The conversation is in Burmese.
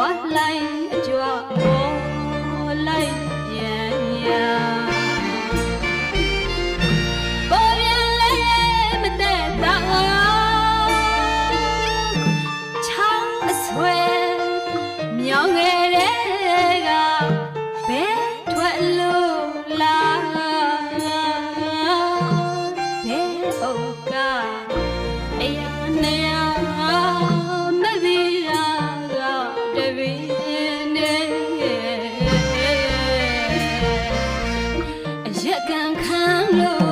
လိုက်အကြွပေါ်လိုက်ပြန်ရာပေါ်ပြန်လဲမတဲ့တာချောင်းအဆွဲမြောင်းငယ်တဲ့ကဘဲထွက်လို့လာဘဲအုပ်ကအရာနေရာ ရက်ကန်ခံလို့